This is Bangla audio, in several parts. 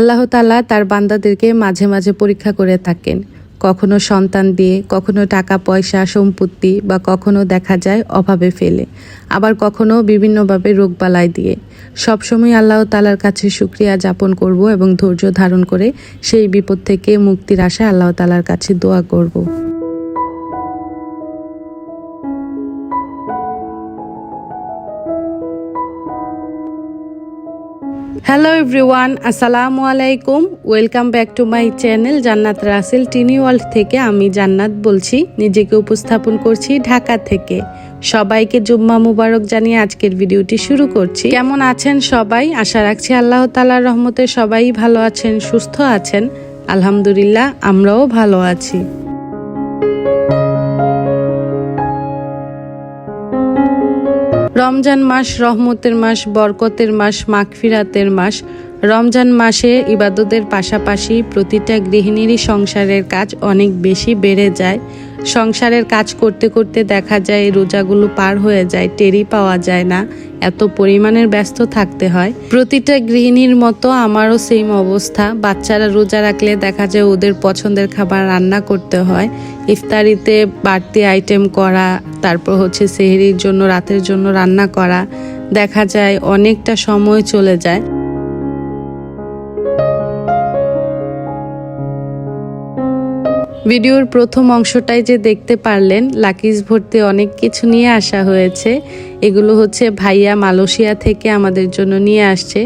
আল্লাহ তালা তার বান্দাদেরকে মাঝে মাঝে পরীক্ষা করে থাকেন। কখনো সন্তান দিয়ে, কখনো টাকা, পয়সা, সম্পত্তি বা কখনো দেখা যায় অভাবে ফেলে। আবার কখনো বিভিন্নভাবে রোগবালাই দিয়ে। সবসময় আল্লাহ তালার কাছে সুক্রিয়া যাপন করব এবং ধৈর্য ধারণ করে সেই বিপদ থেকে মুক্তির আশা আল্লাহ তালার কাছে দোয়া করব। হ্যালো এভরিওয়ান আসসালামু আলাইকুম welcome back to my channel Jannat Rasel tiny world থেকে আমি জান্নাত বলছি। নিজেকে উপস্থাপন করছি ঢাকা থেকে। সবাইকে জুম্মা মুবারক জানিয়ে আজকের ভিডিওটি শুরু করছি। কেমন আছেন সবাই? আশা রাখছি আল্লাহ তালার রহমতে সবাই ভালো আছেন, সুস্থ আছেন। আলহামদুলিল্লাহ, আমরাও ভালো আছি। রমজান মাস রহমতের মাস বরকতের মাস মাগফিরাতের মাস রমজান মাসে ইবাদতের পাশাপাশি প্রতিটা গৃহিণীরই সংসারের কাজ অনেক বেশি বেড়ে যায়। সংসারের কাজ করতে করতে দেখা যায় রোজাগুলো পার হয়ে যায় টেরি পাওয়া যায় না, এত পরিমাণের ব্যস্ত থাকতে হয়। প্রতিটা গৃহিণীর মতো আমারও সেম অবস্থা। বাচ্চারা রোজা রাখলে দেখা যায় ওদের পছন্দের খাবার রান্না করতে হয়। ইফতারিতে বাড়তি আইটেম করা, তারপর হচ্ছে সেহরির জন্য, রাতের জন্য রান্না করা। দেখা যায় অনেকটা সময় চলে যায়। ভিডিওর প্রথম অংশটাই যে দেখতে পারলেন, লাকিজ ভর্তি অনেক কিছু নিয়ে আসা হয়েছে। এগুলো হচ্ছে ভাইয়া মালয়েশিয়া থেকে আমাদের জন্য নিয়ে আসছে।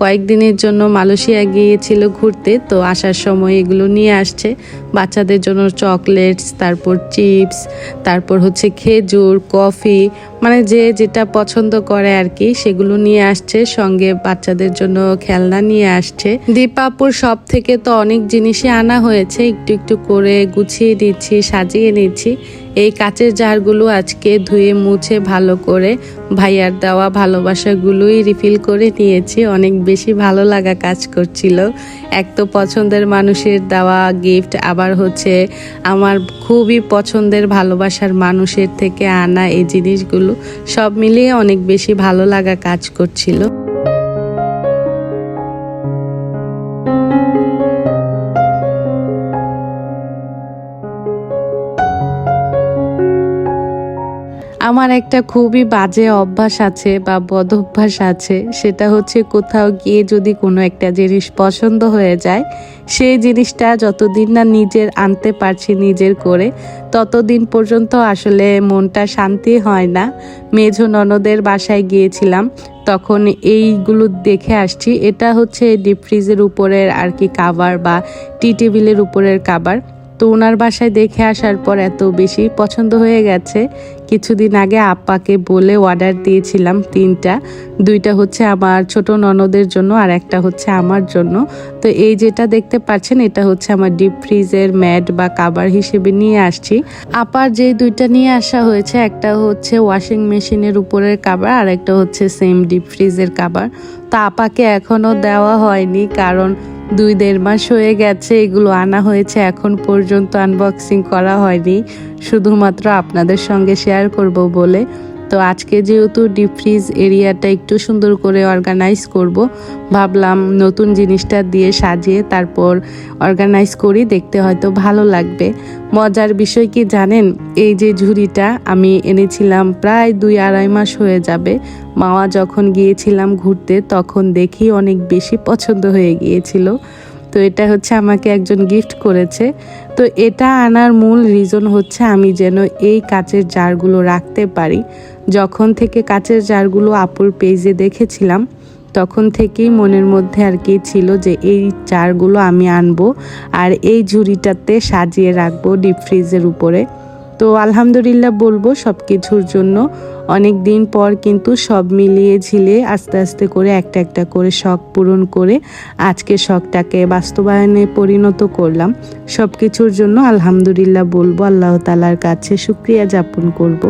কয়েকদিনের জন্য মালয়েশিয়া গিয়েছিল ঘুরতে, তো আসার সময় এগুলো নিয়ে আসছে। বাচ্চাদের জন্য চকলেটস, তারপর চিপস, তারপর হচ্ছে খেজুর, কফি মানে যে যেটা পছন্দ করে আর কি, সেগুলো নিয়ে আসছে। সঙ্গে বাচ্চাদের জন্য খেলনা নিয়ে আসছে। দীপাপুর সব থেকে তো অনেক জিনিসই আনা হয়েছে। একটু একটু করে গুছিয়ে নিচ্ছি, সাজিয়ে নিচ্ছি। এই কাচের জারগুলো আজকে ধুয়ে মুছে ভালো করে ভাইয়ার দেওয়া ভালোবাসাগুলোই রিফিল করে নিয়েছি। অনেক বেশি ভালো লাগা কাজ করছিল। এক তো পছন্দের মানুষের দেওয়া গিফট আবার হচ্ছে আমার খুবই পছন্দের ভালোবাসার মানুষের থেকে আনা এই জিনিসগুলো, সব মিলিয়ে অনেক বেশি ভালো লাগা কাজ করছিল। আমার একটা খুবই বাজে অভ্যাস আছে বা বদ অভ্যাস আছে, সেটা হচ্ছে কোথাও গিয়ে যদি কোনো একটা জিনিস পছন্দ হয়ে যায়, সেই জিনিসটা যতদিন না নিজের আনতে পারছি নিজের করে, ততদিন পর্যন্ত আসলে মনটা শান্তি হয় না। মেঝো ননদের বাসায় গিয়েছিলাম, তখন এইগুলো দেখে আসছি। এটা হচ্ছে ডিপ ফ্রিজের উপরের আর কি কাভার বা টি টেবিলের উপরের কাভার তো ওনার বাসায় দেখে আসার পর এত বেশি পছন্দ হয়ে গেছে কিছুদিন আগে আপ্পাকে বলে অর্ডার দিয়েছিলাম তিনটা। দুইটা হচ্ছে আমার ছোট ননদের জন্য আর একটা হচ্ছে আমার জন্য। তো এই যেটা দেখতে পাচ্ছেন, এটা হচ্ছে আমার ডিপ ফ্রিজের ম্যাট বা কাবার হিসেবে নিয়ে আসছি। আপার যে দুইটা নিয়ে আসা হয়েছে, একটা হচ্ছে ওয়াশিং মেশিনের উপরের কাবার আর একটা হচ্ছে সেম ডিপ ফ্রিজের কাবার তো আপাকে এখনও দেওয়া হয়নি কারণ দুই দেড় মাস হয়ে গেছে, এগুলো আনা হয়েছে, এখন পর্যন্ত আনবক্সিং করা হয়নি। শুধুমাত্র আপনাদের সঙ্গে শেয়ার করব বলে তো আজকে যেহেতু ডিপ ফ্রিজ এরিয়াটা একটু সুন্দর করে অর্গানাইজ করব, ভাবলাম নতুন জিনিসটা দিয়ে সাজিয়ে তারপর অর্গানাইজ করি, দেখতে হয়তো ভালো লাগবে। মজার বিষয় কি জানেন? এই যে ঝুড়িটা আমি এনেছিলাম প্রায় দুই আড়াই মাস হয়ে যাবে। মাওয়া যখন গিয়েছিলাম ঘুরতে, তখন দেখি অনেক বেশি পছন্দ হয়ে গিয়েছিল। তো এটা হচ্ছে আমাকে একজন গিফট করেছে। তো এটা আনার মূল রিজন হচ্ছে আমি যেন এই কাচের জারগুলো রাখতে পারি। যখন থেকে কাচের জারগুলো আপুর পেজে দেখেছিলাম, তখন থেকেই মনের মধ্যে আর কি ছিল যে এই চারগুলো আমি আনব আর এই ঝুড়িটাতে সাজিয়ে রাখব ডিপ ফ্রিজের উপরে। তো আলহামদুলিল্লাহ বলব সব কিছুর জন্য। অনেক দিন পর কিন্তু সব মিলিয়ে ঝিলে আস্তে আস্তে করে একটা একটা করে শখ পূরণ করে আজকে শখটাকে বাস্তবায়নে পরিণত করলাম। সব কিছুর জন্য আলহামদুলিল্লাহ বলব, আল্লাহ তালার কাছে শুক্রিয়া যাপন করব।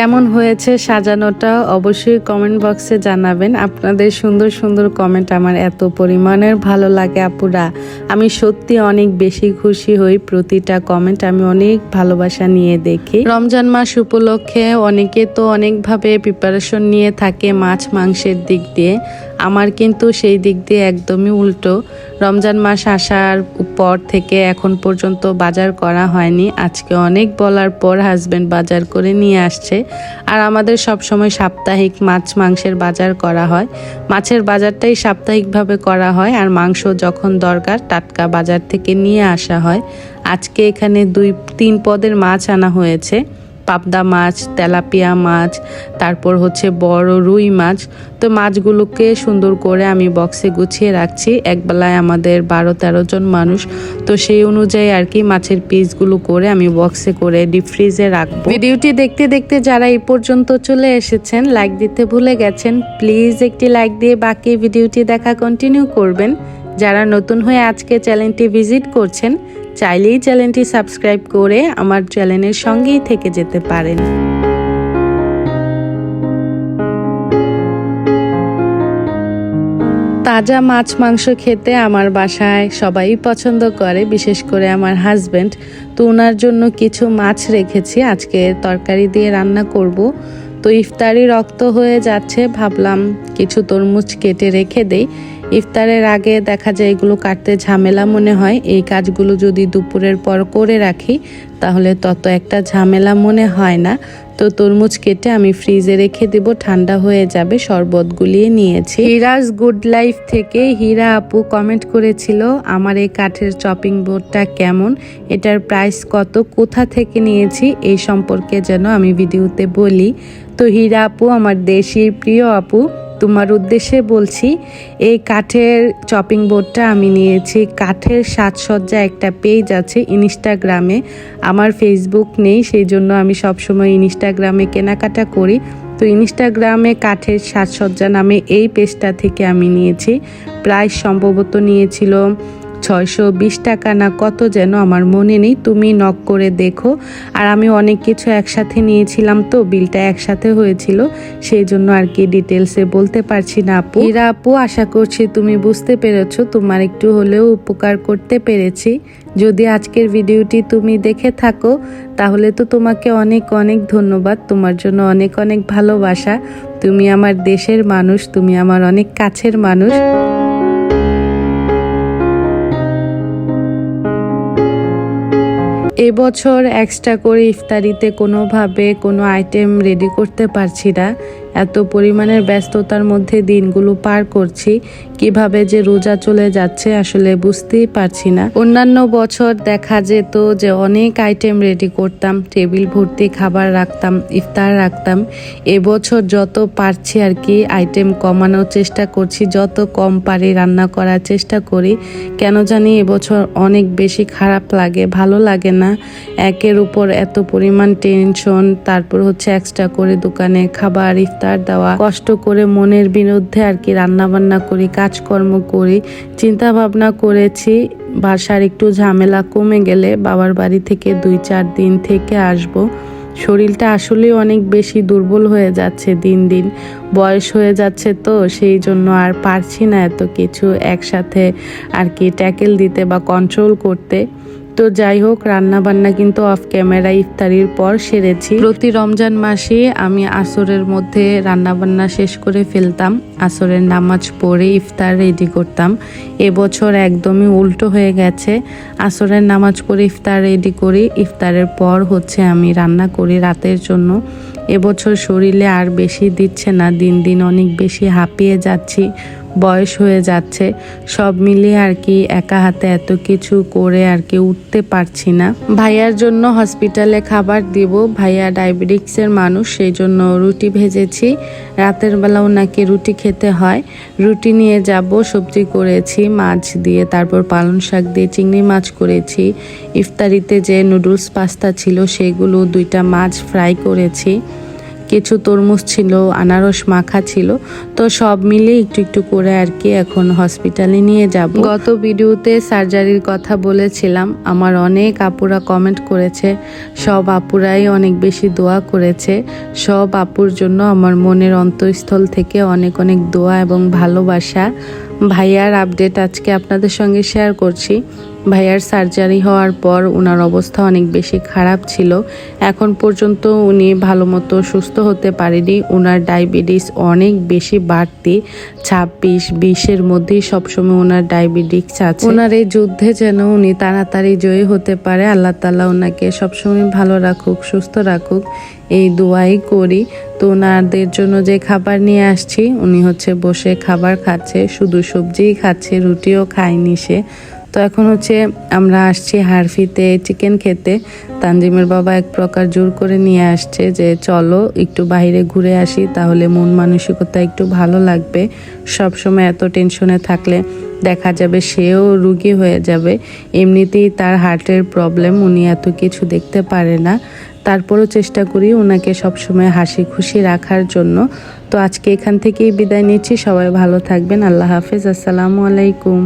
কেমন হয়েছে সাজানোটা অবশ্যই কমেন্ট বক্সে জানাবেন। আপনাদের সুন্দর সুন্দর কমেন্ট আমার এত পরিমাণের ভালো লাগে আপুরা। আমি সত্যি অনেক বেশি খুশি হই প্রতিটা কমেন্ট আমি অনেক ভালোবাসা নিয়ে দেখি। রমজান মাস উপলক্ষে অনেকে তো অনেকভাবে প্রিপারেশন নিয়ে থাকে মাছ মাংসের দিক দিয়ে। আমার কিন্তু সেই দিক দিয়ে একদমই উল্টো। রমজান মাস আসার পর থেকে এখন পর্যন্ত বাজার করা হয়নি। আজকে অনেক বলার পর হাজব্যান্ড বাজার করে নিয়ে আসছে। আর আমাদের সব সময় সাপ্তাহিক মাছ মাংসের বাজার করা হয়। মাছের বাজারটাই সাপ্তাহিকভাবে করা হয় আর মাংস যখন দরকার টাটকা বাজার থেকে নিয়ে আসা হয়। আজকে এখানে দুই, তিন পদের মাছ আনা হয়েছে। পাবদা মাছ, তেলাপিয়া মাছ, তারপর হচ্ছে বড় রুই মাছ। তো মাছগুলোকে সুন্দর করে আমি বক্সে গুছিয়ে রাখছি। একবেলায় আমাদের বারো তেরো জন মানুষ। তো সেই অনুযায়ী আর কি মাছের পিসগুলো করে আমি বক্সে করে ডিপ ফ্রিজে রাখব। ভিডিওটি দেখতে দেখতে যারা এই পর্যন্ত চলে এসেছেন লাইক দিতে ভুলে গেছেন প্লিজ একটি লাইক দিয়ে বাকি ভিডিওটি দেখা কন্টিনিউ করবেন। যারা নতুন হয়ে আজকে চ্যানেলটি ভিজিট করছেন চাইলেই চ্যানেলটি সাবস্ক্রাইব করে আমার চ্যানেলের সঙ্গেই থেকে যেতে পারেন। তাজা মাছ মাংস খেতে আমার বাসায় সবাই পছন্দ করে, বিশেষ করে আমার হাজবেন্ড। তো ওনার জন্য কিছু মাছ রেখেছি, আজকে তরকারি দিয়ে রান্না করব। তো ইফতারি রক্ত হয়ে যাচ্ছে, ভাবলাম কিছু তরমুজ কেটে রেখে দেই। ইফতারের আগে দেখা যায় এগুলো কাটতে ঝামেলা মনে হয়। এই কাজগুলো যদি দুপুরের পর করে রাখি, তাহলে তত একটা ঝামেলা মনে হয় না। তো তরমুজ কেটে আমি ফ্রিজে রেখে দেব, ঠান্ডা হয়ে যাবে, শরবত গুলিয়ে নিয়েছি। হিরাজ গুড লাইফ থেকে হীরা আপু কমেন্ট করেছিল, আমার এই কাঠের চপিং বোর্ডটা কেমন? এটার প্রাইস কত? কোথা থেকে নিয়েছি? এই সম্পর্কে যেন আমি ভিডিওতে বলি। তো হীরা আপু, আমার দেশি প্রিয় আপু তোমার উদ্দেশ্যে বলছি, এই কাঠের চপিং বোর্ডটা আমি নিয়েছি। কাঠের সাজসজ্জা একটা পেজ আছে ইনস্টাগ্রামে আমার ফেসবুক নেই, সেই জন্য আমি সবসময় ইনস্টাগ্রামে কেনাকাটা করি। তো ইনস্টাগ্রামে কাঠের সাজসজ্জা নামে এই পেজটা থেকে আমি নিয়েছি। প্রায় সম্ভবত নিয়েছিল ছয়শো বিশ টাকা না কত যেন আমার মনে নেই, তুমি নক করে দেখো। আর আমি অনেক কিছু একসাথে নিয়েছিলাম তো, বিলটা একসাথে হয়েছিল, সেই জন্য আর কি ডিটেলসে বলতে পারছি না আপু। এরা আপু, আশা করছি তুমি বুঝতে পেরেছ, তোমার একটু হলেও উপকার করতে পেরেছি। যদি আজকের ভিডিওটি তুমি দেখে থাকো, তাহলে তো তোমাকে অনেক অনেক ধন্যবাদ, তোমার জন্য অনেক অনেক ভালোবাসা। তুমি আমার দেশের মানুষ, তুমি আমার অনেক কাছের মানুষ। এবছর এক্সট্রা করে ইফতারিতে কোনোভাবে কোনো আইটেম রেডি করতে পারছি না। এত পরিমাণের ব্যস্ততার মধ্যে দিনগুলো পার করছি। কীভাবে যে রোজা চলে যাচ্ছে আসলে বুঝতেই পারছি না। অন্যান্য বছর দেখা যেত যে অনেক আইটেম রেডি করতাম টেবিল ভর্তি খাবার রাখতাম, ইফতার রাখতাম। এবছর যত পারছি আর কি আইটেম কমানোর চেষ্টা করছি, যত কম পারি রান্না করার চেষ্টা করি। কেন জানি এবছর অনেক বেশি খারাপ লাগে, ভালো লাগে না। একের উপর এত পরিমাণ টেনশন তারপর হচ্ছে এক্সট্রা করে দোকানে খাবার দেওয়া। কষ্ট করে মনের বিরুদ্ধে আর কি রান্না বান্না করি, কাজকর্ম করি। চিন্তা ভাবনা করেছি, বাসার একটু ঝামেলা কমে গেলে বাবার বাড়ি থেকে দুই চার দিন থেকে আসব। শরীরটা আসলে অনেক বেশি দুর্বল হয়ে যাচ্ছে দিন দিন। বয়স হয়ে যাচ্ছে তো, সেই জন্য আর পারছি না এত কিছু একসাথে আর কি ট্যাকেল দিতে বা কন্ট্রোল করতে। তো যাই হোক রান্না বান্না কিন্তু অফ ক্যামেরা ইফতারির পর সেরেছি। প্রতি রমজান মাসে আমি আসরের মধ্যে রান্না বান্না শেষ করে ফেলতাম। আসরের নামাজ পড়ে ইফতার রেডি করতাম। এবছর একদমই উল্টো হয়ে গেছে। আসরের নামাজ পড়ে ইফতার রেডি করি। ইফতারের পর হচ্ছে আমি রান্না করি রাতের জন্য। এবছর শরীরে আর বেশি দিচ্ছে না। দিন দিন অনেক বেশি হাঁপিয়ে যাচ্ছি। বয়স হয়ে যাচ্ছে, সব মিলিয়ে আর কি একা হাতে এত কিছু করে আর কি উঠতে পারছি না। ভাইয়ার জন্য হসপিটালে খাবার দিব, ভাইয়া ডায়াবেটিক্সের মানুষ, সেই জন্য রুটি ভেজেছি। রাতের বেলাও নাকি রুটি খেতে হয়। রুটি নিয়ে যাব, সবজি করেছি, মাছ দিয়ে তারপর পালং শাক দিয়ে চিংড়ি মাছ করেছি। ইফতারিতে যে নুডলস পাস্তা ছিল, সেগুলো দুইটা মাছ ফ্রাই করেছি। কিছু তরমুজ ছিল, আনারস মাখা ছিল, তো সব মিলে একটু একটু করে আর কি এখন হসপিটালে নিয়ে যাব। গত ভিডিওতে সার্জারির কথা বলেছিলাম, আমার অনেক আপুরা কমেন্ট করেছে, সব আপুরাই অনেক বেশি দোয়া করেছে, সব আপুর জন্য আমার মনের অন্তঃস্থল থেকে অনেক অনেক দোয়া এবং ভালোবাসা। ভাইয়ার আপডেট আজকে আপনাদের সঙ্গে শেয়ার করছি। ভাইয়ার সার্জারি হওয়ার পর ওনার অবস্থা অনেক বেশি খারাপ ছিল। এখন পর্যন্ত উনি ভালো মতো সুস্থ হতে পারেনি। ওনার ডায়াবেটিস অনেক বেশি বাড়তি। ছাব্বিশ, বিশের মধ্যেই সবসময় ওনার ডায়াবেটিস আছে। ওনার এই যুদ্ধে যেন উনি তাড়াতাড়ি জয়ী হতে পারে, আল্লাহ তালা ওনাকে সবসময় ভালো রাখুক, সুস্থ রাখুক। এই দোয়াই করি। তো ওনাদের জন্য যে খাবার নিয়ে আসছি, উনি হচ্ছে বসে খাবার খাচ্ছে, শুধু সবজিই খাচ্ছে, রুটিও খায়নি সে। তো এখন হচ্ছে আমরা আসছি হারফিতে চিকেন খেতে। তানজিমের বাবা এক প্রকার জোর করে নিয়ে আসছে যে, চলো একটু বাইরে ঘুরে আসি, তাহলে মন মানসিকতা একটু ভালো লাগবে। সব সময় এত টেনশনে থাকলে দেখা যাবে সেও রুগী হয়ে যাবে। এমনিতেই তার হার্টের প্রবলেম, উনি এত কিছু দেখতে পারে না। তারপরও চেষ্টা করি ওনাকে সবসময় হাসি খুশি রাখার জন্য। তো আজকে এখান থেকেই বিদায় নিচ্ছি। সবাই ভালো থাকবেন। আল্লাহ হাফেজ। আসসালামু আলাইকুম।